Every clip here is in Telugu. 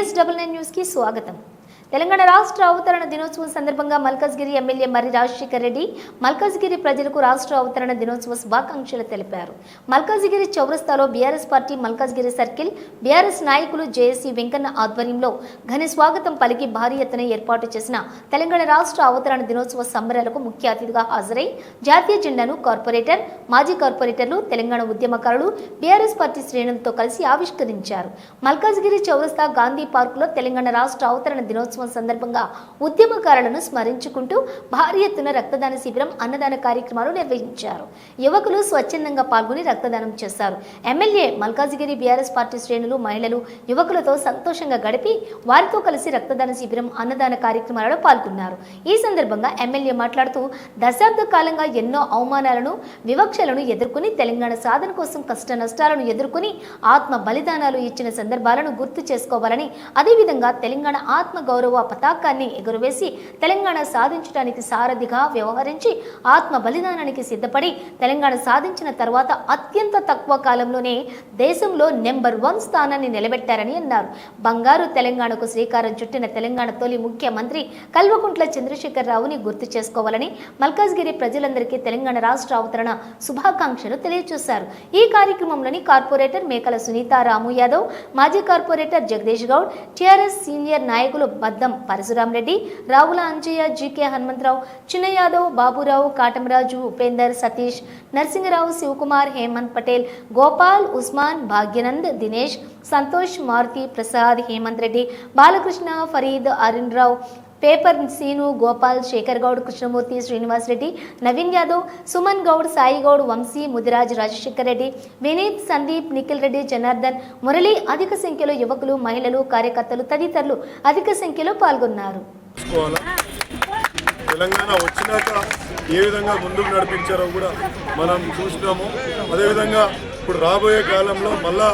బిఎస్ డబుల్ నైన్ న్యూస్కి స్వాగతం తెలంగాణ రాష్ట్ర అవతరణ దినోత్సవం సందర్భంగా మల్కజ్గిరి ఎమ్మెల్యే మర్రి రాజశేఖర్ రెడ్డి మల్కజ్గిరి ప్రజలకు రాష్ట్ర అవతరణ దినోత్సవ శుభాకాంక్షలు తెలిపారు. మల్కజ్గిరి చౌరస్తాలో BRS party Malkajgiri circle BRS నాయకులు జేఏసీ వెంకన్న ఆధ్వర్యంలో ఘన స్వాగతం పలికి భారీ ఎత్తున ఏర్పాటు చేసిన తెలంగాణ రాష్ట్ర అవతరణ దినోత్సవ సంబరాలకు ముఖ్య అతిథిగా హాజరై జాతీయ జెండాను కార్పొరేటర్ మాజీ కార్పొరేటర్లు తెలంగాణ ఉద్యమకారులు బీఆర్ఎస్ పార్టీ శ్రేణులతో కలిసి ఆవిష్కరించారు. మల్కాజ్గిరి చౌరస్తా గాంధీ పార్కులో తెలంగాణ రాష్ట్ర అవతరణ దినోత్సవం సందర్భంగా ఉద్యమకారులను స్మరించుకుంటూ భారీ ఎత్తున రక్తదాన శిబిరం అన్నదాన కార్యక్రమాలు నిర్వహించారు. యువకులు స్వచ్ఛందంగా పాల్గొని రక్తదానం చేశారు. ఎమ్మెల్యే మల్కాజిగిరి బీఆర్ఎస్ పార్టీ శ్రేణులు మహిళలు యువకులతో సంతోషంగా గడిపి వారితో కలిసి రక్తదాన శిబిరం అన్నదాన కార్యక్రమాలలో పాల్గొన్నారు. ఈ సందర్భంగా ఎమ్మెల్యే మాట్లాడుతూ దశాబ్ద కాలంగా ఎన్నో అవమానాలను వివక్షలను ఎదుర్కొని తెలంగాణ సాధన కోసం కష్ట నష్టాలను ఎదుర్కొని ఆత్మ బలిదానాలు ఇచ్చిన సందర్భాలను గుర్తు చేసుకోవాలని అదేవిధంగా తెలంగాణ ఆత్మ గౌరవ పతాకాన్ని ఎగురవేసి తెలంగాణ సాధించడానికి సారథిగా వ్యవహరించి ఆత్మ బలిదానానికి సిద్ధపడి తెలంగాణ సాధించిన తర్వాత అత్యంత తక్కువ కాలంలోనే దేశంలో నెంబర్ వన్ స్థానాన్ని నిలబెట్టారని అన్నారు. బంగారు తెలంగాణకు శ్రీకారం చుట్టిన తెలంగాణ తొలి ముఖ్యమంత్రి కల్వకుంట్ల చంద్రశేఖర్ రావుని గుర్తు చేసుకోవాలని మల్కాజ్గిరి ప్రజలందరికీ తెలంగాణ రాష్ట్ర అవతరణ శుభాకాంక్షలు తెలియజేశారు. ఈ కార్యక్రమంలోని కార్పొరేటర్ మేకల సునీత రాము యాదవ్ మాజీ corporator Jagadish Goud TRS senior నాయకులు బద్దం పరశురాం రెడ్డి రావుల అంజయ్య జీకే హనుమంతరావు చిన్న యాదవ్ బాబురావు కాటమరాజు ఉపేందర్ సతీష్ నరసింహరావు శివకుమార్ హేమంత్ పటేల్ గోపాల్ ఉస్మాన్ భాగ్యనంద్ దినేష్ సంతోష్ మారుతి ప్రసాద్ హేమంత్ రెడ్డి బాలకృష్ణ ఫరీద్ అరుణ్ రావు పేపర్ సీను గోపాల్ శేఖర్ గౌడ్ కృష్ణమూర్తి శ్రీనివాస్ రెడ్డి నవీన్ యాదవ్ సుమన్ గౌడ్ సాయి గౌడ్ వంశీ ముదిరాజ్ రాజశేఖర్ రెడ్డి వినీత్ సందీప్ నిఖిల్ రెడ్డి జనార్దన్ మురళి అధిక సంఖ్యలో యువకులు మహిళలు కార్యకర్తలు తదితరులు అధిక సంఖ్యలో పాల్గొన్నారు. తెలంగాణ వచ్చినాక ఏ విధంగా ముందుకు నడిపించారో కూడా మనం చూసినాము. అదేవిధంగా ఇప్పుడు రాబోయే కాలంలో మళ్ళా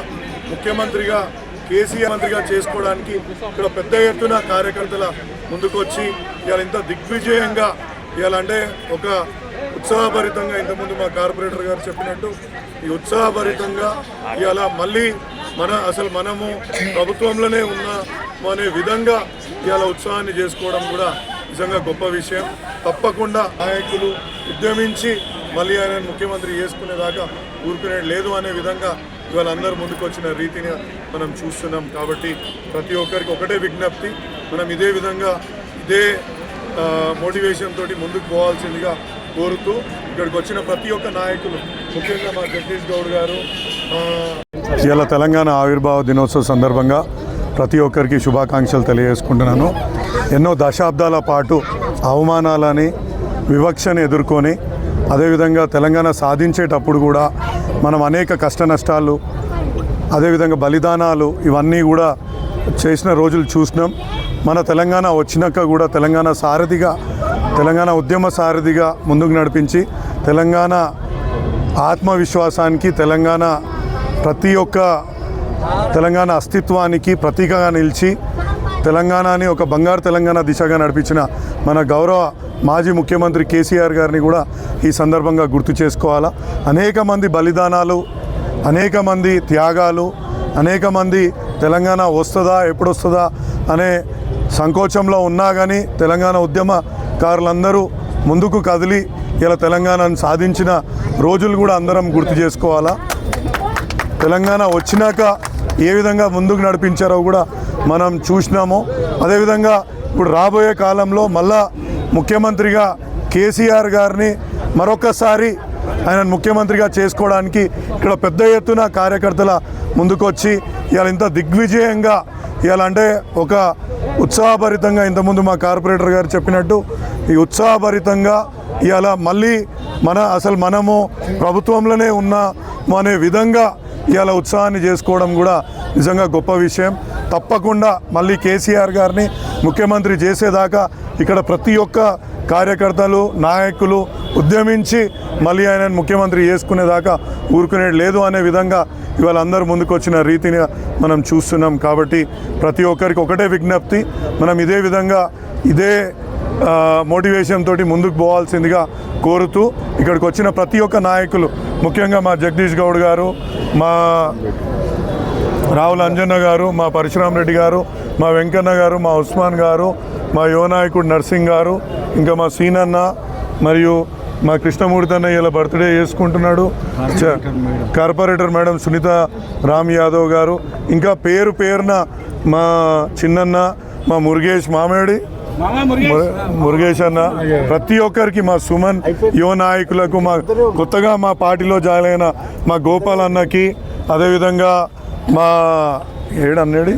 ముఖ్యమంత్రిగా కేసీఆర్ మంత్రిగా చేసుకోవడానికి ఇక్కడ పెద్ద ఎత్తున కార్యకర్తల ముందుకొచ్చి ఇవాళ ఇంత దిగ్విజయంగా ఇవాళ అంటే ఒక ఉత్సాహభరితంగా ఇంతకుముందు మా కార్పొరేటర్ గారు చెప్పినట్టు ఈ ఉత్సాహభరితంగా ఇవాళ మళ్ళీ మన అసలు మనము ప్రభుత్వంలోనే ఉన్నాము అనే విధంగా ఇవాళ ఉత్సాహాన్ని చేసుకోవడం కూడా నిజంగా గొప్ప విషయం. తప్పకుండా నాయకులు ఉద్యమించి మళ్ళీ ఆయన ముఖ్యమంత్రి చేసుకునేదాకా ఊరుకునే లేదు అనే విధంగా ఇవాళ అందరూ ముందుకొచ్చిన రీతిని మనం చూస్తున్నాం. కాబట్టి ప్రతి ఒక్కరికి ఒకటే విజ్ఞప్తి మనం ఇదే విధంగా ఇదే మోటివేషన్ తోటి ముందుకు పోవాల్సిందిగా కోరుతూ ఇక్కడికి వచ్చిన ప్రతి ఒక్క నాయకులు ముఖ్యంగా మా జగదీష్ గౌడ్ గారు ఇవాళ తెలంగాణ ఆవిర్భావ దినోత్సవ సందర్భంగా ప్రతి ఒక్కరికి శుభాకాంక్షలు తెలియజేసుకుంటున్నాను. ఎన్నో దశాబ్దాల పాటు అవమానాలని వివక్షను ఎదుర్కొని అదేవిధంగా తెలంగాణ సాధించేటప్పుడు కూడా మనం అనేక కష్ట నష్టాలు అదేవిధంగా బలిదానాలు ఇవన్నీ కూడా చేసిన రోజులు చూసినాం. మన తెలంగాణ వచ్చినాక కూడా తెలంగాణ సారథిగా తెలంగాణ ఉద్యమ సారథిగా ముందుకు నడిపించి తెలంగాణ ఆత్మవిశ్వాసానికి తెలంగాణ ప్రతి ఒక్క తెలంగాణ అస్తిత్వానికి ప్రతీకగా నిలిచి తెలంగాణని ఒక బంగారు తెలంగాణ దిశగా నడిపించిన మన గౌరవ మాజీ ముఖ్యమంత్రి కేసీఆర్ గారిని కూడా ఈ సందర్భంగా గుర్తు చేసుకోవాలా? అనేక మంది బలిదానాలు అనేక మంది త్యాగాలు అనేక మంది తెలంగాణ వస్తుందా ఎప్పుడు వస్తుందా అనే సంకోచంలో ఉన్నా కానీ తెలంగాణ ఉద్యమకారులందరూ ముందుకు కదిలి ఇలా తెలంగాణను సాధించిన రోజులు కూడా అందరం గుర్తు చేసుకోవాలా? తెలంగాణ వచ్చినాక ఏ విధంగా ముందుకు నడిపించారో కూడా మనం చూసినాము. అదేవిధంగా ఇప్పుడు రాబోయే కాలంలో మళ్ళా ముఖ్యమంత్రిగా కేసీఆర్ గారిని మరొకసారి ఆయన ముఖ్యమంత్రిగా చేసుకోవడానికి ఇక్కడ పెద్ద ఎత్తున కార్యకర్తల ముందుకొచ్చి ఇవాళ ఇంత దిగ్విజయంగా ఇవాళ అంటే ఒక ఉత్సాహభరితంగా ఇంతకుముందు మా కార్పొరేటర్ గారు చెప్పినట్టు ఈ ఉత్సాహభరితంగా ఇవాళ మళ్ళీ మన అసలు మనము ప్రభుత్వంలోనే ఉన్నాము అనే విధంగా ఇవాళ ఉత్సాహాన్ని చేసుకోవడం కూడా నిజంగా గొప్ప విషయం. తప్పకుండా మళ్ళీ కేసీఆర్ గారిని ముఖ్యమంత్రి చేసేదాకా ఇక్కడ ప్రతి ఒక్క కార్యకర్తలు నాయకులు ఉద్యమించి మళ్ళీ ఆయన ముఖ్యమంత్రి చేసుకునేదాకా ఊరుకునేది లేదు అనే విధంగా ఇవాళ అందరూ ముందుకు వచ్చిన రీతిని మనం చూస్తున్నాం కాబట్టి ప్రతి ఒక్కరికి ఒకటే విజ్ఞప్తి. మనం ఇదే విధంగా ఇదే మోటివేషన్ తోటి ముందుకు పోవాల్సిందిగా కోరుతూ ఇక్కడికి వచ్చిన ప్రతి ఒక్క నాయకులు ముఖ్యంగా మా జగదీష్ గౌడ్ గారు మా రావుల అంజన్న గారు మా పరశురామ్ రెడ్డి గారు మా వెంకన్న గారు మా ఉస్మాన్ గారు మా యువనాయకుడు నర్సింగ్ గారు ఇంకా మా సీనన్న మరియు మా కృష్ణమూర్తి అన్న ఇలా బర్త్డే చేసుకుంటున్నాడు. చ- కార్పొరేటర్ మేడం సునీత రామ్ యాదవ్ గారు. ఇంకా పేరు పేరున మా చిన్నన్న మా మురుగేష్ మామేడి మురుగేష్? అన్న ప్రతి ఒక్కరికి మా సుమన్ యువ నాయకులకు మా కొత్తగా మా పార్టీలో జాయిన్ అయిన మా గోపాల్ అన్నకి అదేవిధంగా మా ఏడన్నేడి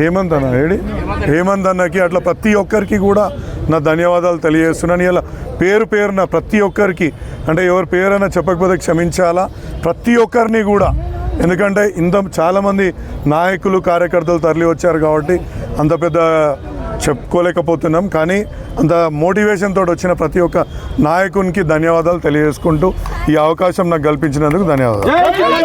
హేమంత్ అన్న ఏడి? హేమంత్ అన్నకి అట్లా ప్రతి ఒక్కరికి కూడా నా ధన్యవాదాలు తెలియజేస్తున్నాను. ఇలా పేరు పేరున ప్రతి ఒక్కరికి అంటే ఎవరి పేరైనా చెప్పకపోతే క్షమించాలా? ప్రతి ఒక్కరిని కూడా ఎందుకంటే ఇంత చాలామంది నాయకులు కార్యకర్తలు తరలి వచ్చారు కాబట్టి అంత పెద్ద చెప్పుకోలేకపోతున్నాం. కానీ అంత మోటివేషన్ తోటి వచ్చిన ప్రతి ఒక్క నాయకునికి ధన్యవాదాలు తెలియజేసుకుంటూ ఈ అవకాశం నాకు కల్పించినందుకు ధన్యవాదాలు.